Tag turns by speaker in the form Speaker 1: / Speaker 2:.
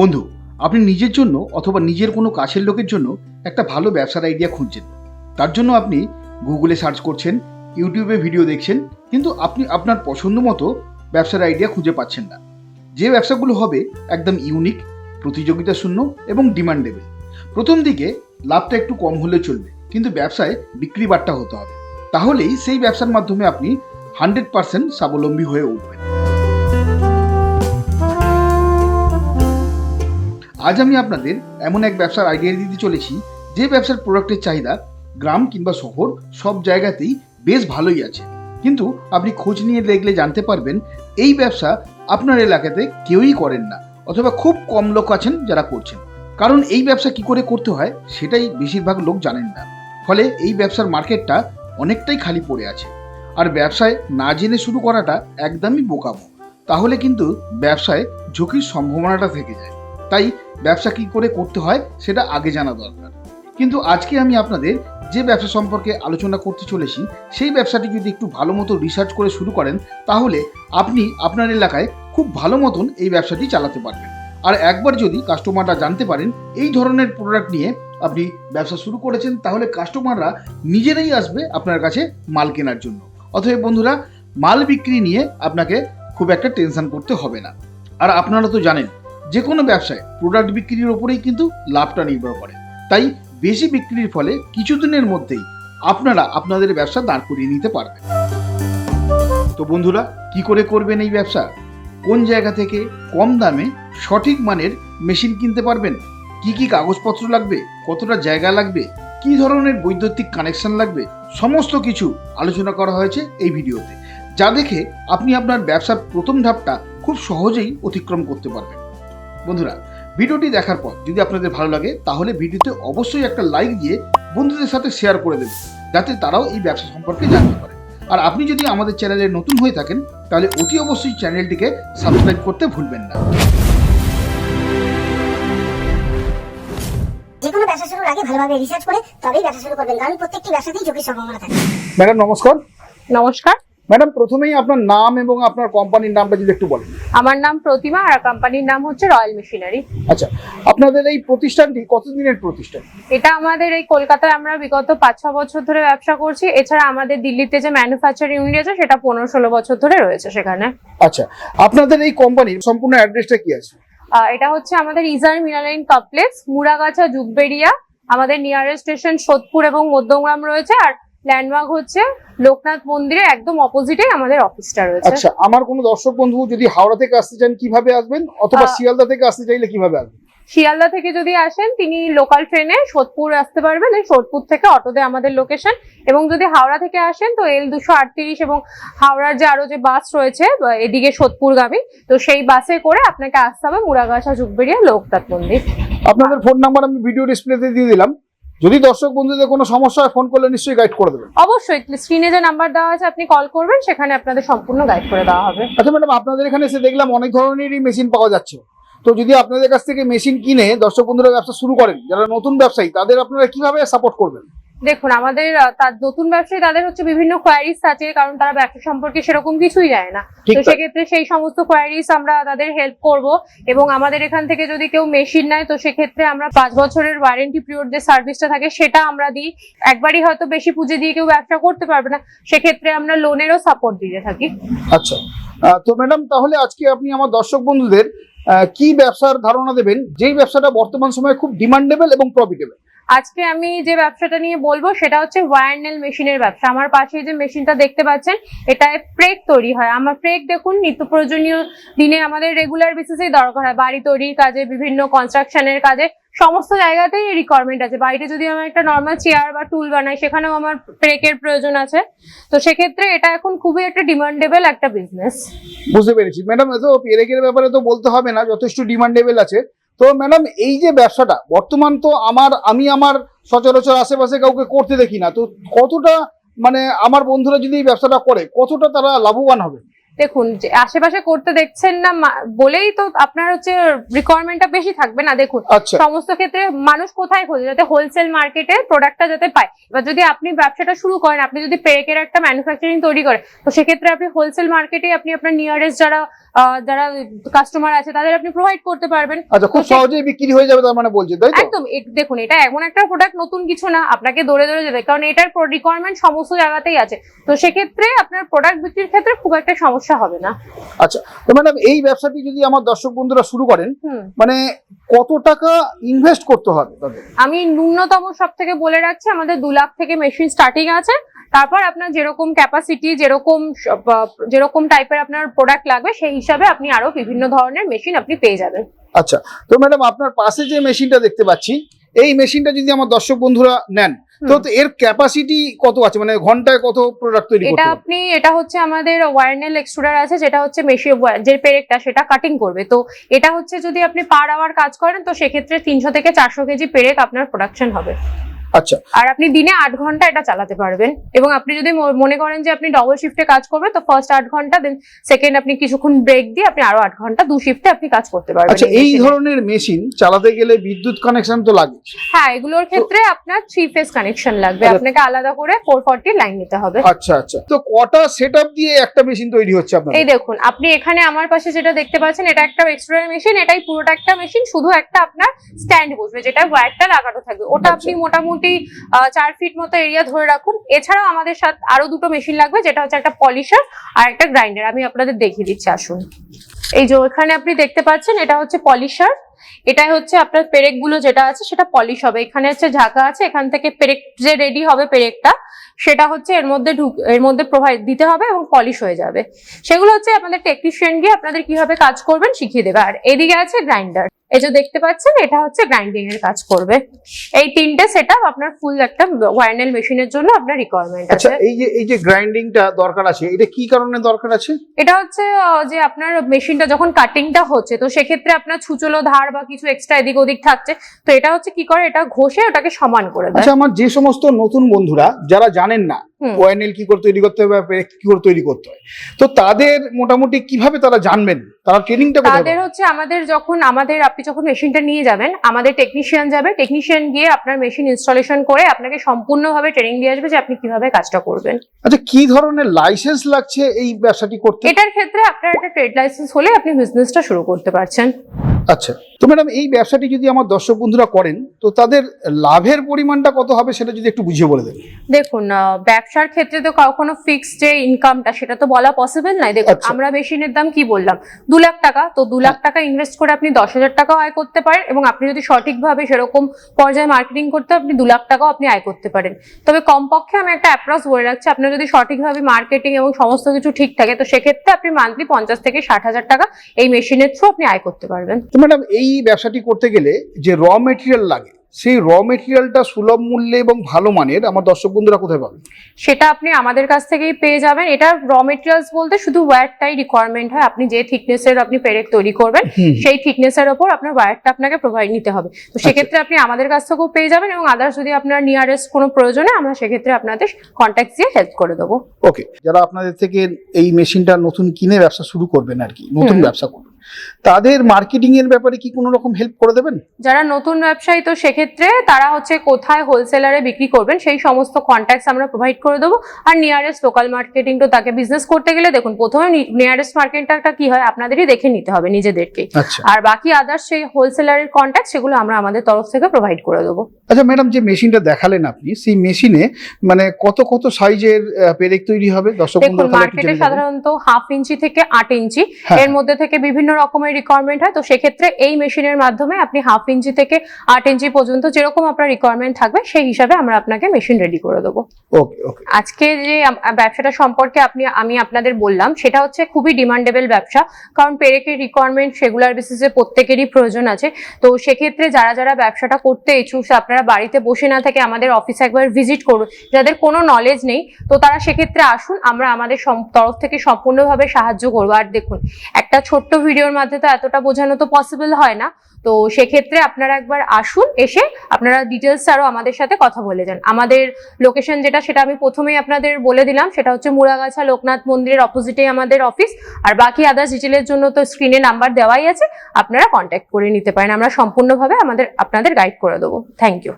Speaker 1: বন্ধু, আপনি নিজের জন্য অথবা নিজের কোনো কাছের লোকের জন্য একটা ভালো ব্যবসার আইডিয়া খুঁজছেন। তার জন্য আপনি গুগলে সার্চ করছেন ইউটিউবে ভিডিও দেখছেন, কিন্তু আপনি আপনার পছন্দ মতো ব্যবসার আইডিয়া খুঁজে পাচ্ছেন না। যে ব্যবসাগুলো হবে একদম ইউনিক প্রতিযোগিতা শূন্য এবং ডিমান্ডেবল প্রথম দিকে লাভটা একটু কম হলে চলবে, কিন্তু ব্যবসায় বিক্রি বাট্টা হতে হবে। তাহলেই সেই ব্যবসার মাধ্যমে আপনি হান্ড্রেড পার্সেন্ট স্বাবলম্বী হয়ে উঠবেন। আজ আমি আপনাদের এমন এক ব্যবসার আইডিয়া দিতে চলেছি, যে ব্যবসার প্রোডাক্টের চাহিদা গ্রাম কিংবা শহর সব জায়গাতেই বেশ ভালোই আছে। কিন্তু আপনি খোঁজ নিয়ে দেখলে জানতে পারবেন, এই ব্যবসা আপনার এলাকাতে কেউই করেন না, অথবা খুব কম লোক আছেন যারা করছেন। কারণ এই ব্যবসা কি করে করতে হয়, সেটাই বেশিরভাগ লোক জানেন না। ফলে এই ব্যবসার মার্কেটটা অনেকটাই খালি পড়ে আছে। আর ব্যবসায় না জেনে শুরু করাটা একদমই বোকামো। তাহলে কিন্তু ব্যবসায় ঝুঁকির সম্ভাবনাটা থেকে যায়। তাই ব্যবসা কি করে করতে হয় সেটা আগে জানা দরকার। কিন্তু আজকে আমি আপনাদের যে ব্যবসা সম্পর্কে আলোচনা করতে চলেছি, সেই ব্যবসাটি যদি একটু ভালো মতো রিসার্চ করে শুরু করেন, তাহলে আপনি আপনার এলাকায় খুব ভালো মতন এই ব্যবসাটি চালাতে পারবেন। আর একবার যদি কাস্টমাররা জানতে পারেন এই ধরনের প্রোডাক্ট নিয়ে আপনি ব্যবসা শুরু করেছেন, তাহলে কাস্টমাররা নিজেরাই আসবে আপনার কাছে মাল কেনার জন্য। অথবা বন্ধুরা, মাল বিক্রি নিয়ে আপনাকে খুব একটা টেনশন করতে হবে না। আর আপনারা তো জানেন যে কোনো ব্যবসায় প্রোডাক্ট বিক্রির ওপরেই কিন্তু লাভটা নির্ভর করে। তাই বেশি বিক্রির ফলে কিছুদিনের মধ্যেই আপনারা আপনাদের ব্যবসা দাঁড় করিয়ে নিতে পারবেন। তো বন্ধুরা, কি করে করবেন এই ব্যবসা? কোন জায়গা থেকে কম দামে সঠিক মানের মেশিন কিনতে পারবেন? কি কি কাগজপত্র লাগবে? কতটা জায়গা লাগবে? কি ধরনের বৈদ্যুতিক কানেকশন লাগবে? সমস্ত কিছু আলোচনা করা হয়েছে এই ভিডিওতে। যা দেখে আপনি আপনার ব্যবসার প্রথম ধাপটা খুব সহজেই অতিক্রম করতে পারবেন। বন্ধুরা ভিডিওটি দেখার পর যদি আপনাদের ভালো লাগে তাহলে ভিডিওতে অবশ্যই একটা লাইক দিয়ে বন্ধুদের সাথে শেয়ার করে দেবেন যাতে তারাও এই ব্যবসা সম্পর্কে জানতে পারে। আর আপনি যদি আমাদের চ্যানেলে নতুন হয়ে থাকেন তাহলে অতি অবশ্যই চ্যানেলটিকে সাবস্ক্রাইব করতে ভুলবেন না।
Speaker 2: ব্যবসা শুরুর আগে ভালোভাবে রিসার্চ করে তবেই ব্যবসা শুরু করবেন কারণ প্রত্যেকটি ব্যবসাতেই ঝুঁকির সম্ভাবনা থাকে।
Speaker 1: ম্যাডাম নমস্কার।
Speaker 3: নমস্কার।
Speaker 1: ম্যাডাম প্রথমেই আপনার নাম এবং আপনার কোম্পানির নামটা যদি একটু বলেন।
Speaker 3: আমার নাম প্রতিমা আর কোম্পানির নাম হচ্ছে রয়্যাল মেশিনারি।
Speaker 1: আচ্ছা আপনাদের এই প্রতিষ্ঠানটি কতদিনের প্রতিষ্ঠান?
Speaker 3: এটা আমাদের এই কলকাতায় আমরা বিগত পাঁচ ছ বছর ধরে ব্যবসা করছি। এছাড়া আমাদের দিল্লিতে যে ম্যানুফ্যাকচারিং ইউনিট আছে সেটা পনেরো ষোলো বছর ধরে রয়েছে সেখানে।
Speaker 1: আচ্ছা আপনাদের এই কোম্পানির সম্পূর্ণ অ্যাড্রেসটা কি আছে?
Speaker 3: এটা হচ্ছে আমাদের ইজার মিনালাইন কমপ্লেক্স মুড়াগাছা জুগবেড়িয়া। আমাদের নিয়ারেস্ট স্টেশন সোদপুর এবং মধ্যমগ্রাম রয়েছে। আর ল্যান্ডমার্ক হচ্ছে লোকনাথ মন্দিরের একদম অপোজিটে আমাদের অফিসটা রয়েছে।
Speaker 1: আচ্ছা আমার কোনো দর্শক বন্ধু যদি হাওড়া থেকে আসতে চান কীভাবে আসবেন? অথবা শিয়ালদা থেকে আসতে চাইলে কীভাবে আসবেন?
Speaker 3: শিয়ালদা থেকে যদি আসেন তিনি লোকাল ট্রেনে সোদপুর আসতে পারবেন। এই সোদপুর থেকে অটোতে আমাদের লোকেশন এবং যদি হাওড়া থেকে আসেন তো এল দুশো আটত্রিশ এবং হাওড়ার যে আরও যে বাস রয়েছে এদিকে সোদপুরগামী তো সেই বাসে করে আপনাকে আসতে হবে মুড়াগাছা জুগবেড়িয়া লোকনাথ মন্দির।
Speaker 1: আপনাদের ফোন নাম্বার আমি ভিডিও ডিসপ্লেতে দিয়ে দিলাম। যদি দর্শক বন্ধুদের কোনো সমস্যা হয় ফোন করলে নিশ্চয়ই গাইড করে দেবেন।
Speaker 3: অবশ্যই স্ক্রিনে যে নাম্বার দেওয়া আছে আপনি কল করবেন সেখানে আপনাদের সম্পূর্ণ গাইড করে দেওয়া হবে।
Speaker 1: আচ্ছা ম্যাডাম আপনাদের এখানে এসে দেখলাম অনেক ধরনেরই মেশিন পাওয়া যাচ্ছে। তো যদি আপনাদের কাছ থেকে মেশিন কিনে দর্শক বন্ধুরা ব্যবসা শুরু করেন যারা নতুন ব্যবসায়ী তাদের আপনারা কীভাবে সাপোর্ট করবেন?
Speaker 3: দেখুন আমাদের তার নতুন ব্যবসায়ী তাদের হচ্ছে বিভিন্ন কোয়ারিজ আছে কারণ তারা ব্যবসা সম্পর্কে সেরকম কিছুই জানে না। তো সেক্ষেত্রে সেই সমস্ত কোয়ারিজ আমরা তাদের হেল্প করব এবং আমাদের এখান থেকে যদি কেউ মেশিন নেয় তো সেক্ষেত্রে আমরা পাঁচ বছরের ওয়ারেন্টি পিরিয়ড যে সার্ভিসটা থাকে সেটা আমরা দিই। একবারই হয়তো বেশি পুঁজি দিয়ে কেউ ব্যবসা করতে পারবে না সেক্ষেত্রে আমরা লোনেরও সাপোর্ট দিয়ে থাকি।
Speaker 1: আচ্ছা। তো ম্যাডাম তাহলে আজকে আপনি আমার দর্শক বন্ধুদের কি ব্যবসার ধারণা দেবেন? যেই ব্যবসাটা বর্তমান সময়ে খুব ডিমান্ডেবল এবং প্রফিটেবল
Speaker 3: আজকে আমি যে ব্যবসাটা নিয়ে বলব, সেটা হচ্ছে ওয়ারনেল মেশিনের ব্যবসা। আমার পাশে যে মেশিনটা দেখতে পাচ্ছেন, এটায় প্রেক তৈরি হয়। আমার প্রেক দেখুন, নিত্য প্রয়োজনীয় দিনে আমাদের রেগুলার বেসিসেই দরকার হয়। বাড়ি তৈরির কাজে, বিভিন্ন কনস্ট্রাকশনের কাজে, সমস্ত জায়গাতেই রিকোয়ারমেন্ট আছে। বাড়িতে যদি আমার একটা নর্মাল চেয়ার বা টুল বানাই, সেখানেও আমার প্রেকের প্রয়োজন আছে। তো সেক্ষেত্রে এটা এখন খুবই একটা ডিমান্ডেবল একটা বিজনেস
Speaker 1: বুঝতে পেরেছি। ম্যাডাম তো পেরেকের ব্যাপারে তো বলতে হবে না, যথেষ্ট ডিমান্ডেবল আছে। তো ম্যাডাম এই যে ব্যবসাটা বর্তমান তো আমার আমি আমার সচরাচর আশেপাশে কাউকে করতে দেখি না। তো কতটা মানে আমার বন্ধুরা যদি এই ব্যবসাটা করে কতটা তারা লাভবান হবে?
Speaker 3: দেখুন যে আশেপাশে করতে দেখছেন না বলেই তো আপনার হচ্ছে রিকোয়ারমেন্টটা বেশি থাকবে না। দেখুন
Speaker 1: আচ্ছা।
Speaker 3: সমস্ত ক্ষেত্রে মানুষ কোথায় খোঁজে? যাতে হোলসেল মার্কেটে প্রোডাক্টটা যাতে পায়। এবার যদি আপনি ব্যবসাটা শুরু করেন আপনি যদি পেরেকের একটা ম্যানুফ্যাকচারিং তৈরি করেন তো সেক্ষেত্রে আপনি হোলসেল মার্কেটে আপনি আপনার নিয়ারেস্ট যারা যারা কাস্টমার আছে তাদের আপনি প্রোভাইড করতে পারবেন।
Speaker 1: আচ্ছা খুব সহজেই বিক্রি হয়ে যাবে তার মানে বলছি তাই তো?
Speaker 3: একদম দেখুন এটা এমন একটা প্রোডাক্ট নতুন কিছু না আপনাকে দৌড়ে দৌড়ে যেতে কারণ এটার রিকোয়ারমেন্ট সমস্ত জায়গাতেই আছে। তো সেক্ষেত্রে আপনার প্রোডাক্ট বিক্রির ক্ষেত্রে খুব একটা সমস্যা হবে না।
Speaker 1: আচ্ছা তো ম্যাডাম এই ব্যবসাটি যদি আমার দর্শক বন্ধুরা শুরু করেন মানে কত টাকা ইনভেস্ট করতে হবে
Speaker 3: আমি ন্যূনতম সব থেকে বলে রাখছি আমাদের দু লাখ থেকে মেশিন স্টার্টিং আছে। তারপর আপনার যেরকম ক্যাপাসিটি যেরকম যেরকম টাইপের আপনার প্রোডাক্ট লাগবে সেই হিসাবে আপনি আরও বিভিন্ন ধরনের মেশিন আপনি পেয়ে যাবেন।
Speaker 1: আচ্ছা তো ম্যাডাম আপনার পাশে যে মেশিনটা দেখতে পাচ্ছি এই মেশিনটা যদি আমার দর্শক বন্ধুরা নেন তো এর ক্যাপাসিটি কত আছে? মানে ঘন্টায় কত প্রোডাক্ট তৈরি
Speaker 3: এটা আপনি এটা হচ্ছে আমাদের ওয়ারনেল এক্সট্রুডার আছে যেটা হচ্ছে মেশিন যে পেরেকটা সেটা কাটিং করবে। তো এটা হচ্ছে যদি আপনি পার আওয়ার কাজ করেন তো সেক্ষেত্রে তিনশো থেকে চারশো কেজি পেরেক আপনার প্রোডাকশন হবে।
Speaker 1: আচ্ছা।
Speaker 3: আর আপনি দিনে আট ঘণ্টা এটা চালাতে পারবেন। এবং আপনি যদি মনে করেন যে আপনি ডবল শিফটে কাজ করবেন তো ফার্স্ট আট ঘণ্টা দেন সেকেন্ড আপনি কিছুক্ষণ ব্রেক দিয়ে আপনি আরও আট ঘণ্টা দু শিফটে আপনি কাজ করতে পারবেন
Speaker 1: আচ্ছা এই ধরনের মেশিন চালাতে গেলে বিদ্যুৎ কানেকশন তো লাগে
Speaker 3: হ্যাঁ এগুলোর ক্ষেত্রে আপনার থ্রি ফেজ কানেকশন লাগবে।
Speaker 1: আচ্ছা।
Speaker 3: আপনাকে আলাদা করে ফোর ফর্টি লাইন নিতে হবে।
Speaker 1: আচ্ছা আচ্ছা। তো কটা সেট দিয়ে একটা মেশিন তৈরি হচ্ছে আপনার
Speaker 3: এই দেখুন আপনি এখানে আমার পাশে যেটা দেখতে পাচ্ছেন এটা একটা এক্সট্রা মেশিন এটাই পুরোটা একটা মেশিন শুধু একটা আপনার স্ট্যান্ড বসবে যেটা ওয়্যারটা লাগানো থাকবে। ওটা
Speaker 1: আচ্ছা।
Speaker 3: আপনি মোটামুটি আহ, চার ফিট মতো এরিয়া ধরে রাখুন। এছাড়াও আমাদের সাথে আরও দুটো মেশিন লাগবে যেটা হচ্ছে একটা পলিশার আর একটা গ্রাইন্ডার আমি আপনাদের দেখিয়ে দিচ্ছি আসুন। এই যে এখানে আপনি দেখতে পাচ্ছেন এটা হচ্ছে পলিশার এটাই হচ্ছে আপনার পেরেকগুলো যেটা আছে সেটা পলিশ হবে। এখানে হচ্ছে ঝাঁকা আছে এখান থেকে পেরেক যে রেডি হবে পেরেকটা সেটা হচ্ছে এর মধ্যে ঢুক এর মধ্যে প্রোভাইড দিতে হবে এবং পলিশ হয়ে যাবে। সেগুলো হচ্ছে আপনাদের টেকনিশিয়ান গিয়ে আপনাদের কীভাবে কাজ করবেন শিখিয়ে দেবে। আর এদিকে আছে গ্রাইন্ডার এই যে দেখতে পাচ্ছেন এটা হচ্ছে গ্রাইন্ডিং এর কাজ করবে। এই তিনটে সেটআপ আপনার ফুল একটা ওয়ারনেল মেশিনের জন্য আপনার রিকোয়ারমেন্ট আছে।
Speaker 1: আচ্ছা এই যে এই যে গ্রাইন্ডিংটা দরকার আছে এটা কি কারণে দরকার আছে?
Speaker 3: এটা হচ্ছে যে আপনার মেশিনটা যখন কাটিংটা হচ্ছে, তো সেক্ষেত্রে আপনার ছুচলো ধার বা কিছু এক্সট্রা এদিক ওদিক থাকছে, তো এটা হচ্ছে কি করে? এটা ঘষে ওটাকে সমান করে দেয়।
Speaker 1: আচ্ছা আমার যে সমস্ত নতুন বন্ধুরা, যারা জানেন না ওয়াইনেল কি করে তৈরি করতে হবে কি করে তৈরি করতে হয়। তো তাদের মোটামুটি কীভাবে তারা জানবেন? তারা ট্রেনিংটা
Speaker 3: তাদের হচ্ছে আমাদের যখন আমাদের আপনি যখন মেশিনটা নিয়ে যাবেন আমাদের টেকনিশিয়ান যাবে টেকনিশিয়ান গিয়ে আপনার মেশিন ইনস্টলেশন করে আপনাকে সম্পূর্ণভাবে ট্রেনিং দিয়ে আসবে যে আপনি কীভাবে কাজটা করবেন।
Speaker 1: আচ্ছা কি ধরনের লাইসেন্স লাগছে এই ব্যবসাটি করতে?
Speaker 3: এটার ক্ষেত্রে আপনার একটা ট্রেড লাইসেন্স হলে আপনি বিজনেসটা শুরু করতে পারছেন।
Speaker 1: আচ্ছা তো ম্যাডাম এই ব্যবসাটি যদি আমার দর্শক বন্ধুরা করেন তো তাদের লাভের পরিমাণটা কত হবে সেটা যদি একটু বুঝিয়ে বলে দেন।
Speaker 3: দেখুন ব্যবসার ক্ষেত্রে তো কখনো ফিক্সড যে ইনকামটা সেটা তো বলা পসিবল নাই দেখুন
Speaker 1: আচ্ছা।
Speaker 3: আমরা মেশিনের দাম কি বললাম? দু লাখ টাকা তো দু লাখ টাকা ইনভেস্ট করে আপনি দশ হাজার টাকাও আয় করতে পারেন এবং আপনি যদি সঠিকভাবে সেরকম পর্যায়ে মার্কেটিং করতে আপনি দু লাখ টাকাও আপনি আয় করতে পারেন। তবে কমপক্ষে আমি একটা অ্যাপ্রক্স বলে রাখছি আপনার যদি সঠিকভাবে মার্কেটিং এবং সমস্ত কিছু ঠিক থাকে তো সেক্ষেত্রে আপনি মান্থলি পঞ্চাশ থেকে ষাট হাজার টাকা এই মেশিনের থ্রু আপনি আয় করতে পারবেন।
Speaker 1: ম্যাডাম এই ব্যবসাটি করতে গেলে যে র মেটেরিয়াল লাগে সেই র মেটেরিয়ালটা সুলভ মূল্যে এবং ভালো মানের আমার দর্শক বন্ধুরা কোথায় পাবে
Speaker 3: সেটা আপনি আমাদের কাছ থেকেই পেয়ে যাবেন। এটা র মেটেরিয়ালস বলতে শুধু ওয়্যারটাই রিকোয়ারমেন্ট হয়। আপনি যে থিকনেসের আপনি পেরেক তৈরি করবেন সেই থিকনেসের ওপর আপনার ওয়্যারটা আপনাকে প্রোভাইড নিতে হবে। তো সেক্ষেত্রে আপনি আমাদের কাছ থেকেও পেয়ে যাবেন এবং আদার্স যদি আপনার নিয়ারেস্ট কোনো প্রয়োজনে আমরা সেক্ষেত্রে আপনাদের কন্ট্যাক্ট দিয়ে হেল্প করে দেবো।
Speaker 1: ওকে যারা আপনাদের থেকে এই মেশিনটা নতুন কিনে ব্যবসা শুরু করবেন আর কি নতুন ব্যবসা করবেন। তাদের মার্কেটিং এর ব্যাপারে কি কোনো রকম হেল্প করে দেবেন?
Speaker 3: যারা নতুন ব্যবসায়ী তো সেক্ষেত্রে তারা হচ্ছে কোথায় হোলসেলারে বিক্রি করবেন সেই সমস্ত কন্ট্যাক্টস আমরা প্রোভাইড করে দেবো। আর নিয়ারেস্ট লোকাল মার্কেটিং তো তাকে বিজনেস করতে গেলে দেখুন প্রথমে নিয়ারেস্ট মার্কেটটা কি হয় আপনাদেরই দেখে নিতে হবে নিজেদেরকে।
Speaker 1: আচ্ছা।
Speaker 3: আর বাকি আদার্স সেই হোলসেলারের কন্ট্যাক্ট সেগুলো আমরা আমাদের তরফ থেকে প্রোভাইড করে দেবো।
Speaker 1: আচ্ছা ম্যাডাম যে মেশিনটা দেখালেন আপনি সেই মেশিনে মানে কত কত সাইজের পেরেক তৈরি হবে? দর্শক
Speaker 3: মার্কেটে সাধারণত হাফ ইঞ্চি থেকে আট ইঞ্চি।
Speaker 1: হ্যাঁ।
Speaker 3: এর মধ্যে থেকে বিভিন্ন রকমের রিকোয়ারমেন্ট হয় তো সেক্ষেত্রে এই মেশিনের মাধ্যমে আপনি হাফ ইঞ্চি থেকে আট ইঞ্চি পর্যন্ত যেরকম আপনার রিকোয়ারমেন্ট থাকবে সেই হিসাবে আমরা আপনাকে মেশিন রেডি করে দেবো। আজকে যে ব্যবসাটা সম্পর্কে আপনি আমি আপনাদের বললাম সেটা হচ্ছে খুবই ডিমান্ডেবল ব্যবসা কারণ পেরেকের রিকোয়ারমেন্ট সেগুলার বেসিসে প্রত্যেকেরই প্রয়োজন আছে। তো সেক্ষেত্রে যারা যারা ব্যবসাটা করতে ইচ্ছুক আপনারা বাড়িতে বসে না থেকে আমাদের অফিসে একবার ভিজিট করুন। যাদের কোনো নলেজ নেই তো তারা সেক্ষেত্রে আসুন আমরা আমাদের তরফ থেকে সম্পূর্ণভাবে সাহায্য করব। আর দেখুন একটা ছোট্ট ভিডিওর মধ্যে তো এতটা বোঝানো তো পসিবল হয় না। তো সেক্ষেত্রে আপনারা একবার আসুন, এসে আপনারা ডিটেলস আরও আমাদের সাথে কথা বলে যান। আমাদের লোকেশন যেটা, সেটা আমি প্রথমেই আপনাদের বলে দিলাম। সেটা হচ্ছে মুড়াগাছা লোকনাথ মন্দিরের অপোজিটে আমাদের অফিস আর বাকি আদার্স ডিটেলের জন্য তো স্ক্রিনে নাম্বার দেওয়াই আছে। আপনারা কন্ট্যাক্ট করে নিতে পারেন। আমরা সম্পূর্ণভাবে আমাদের, আপনাদের গাইড করে দেবো। Thank you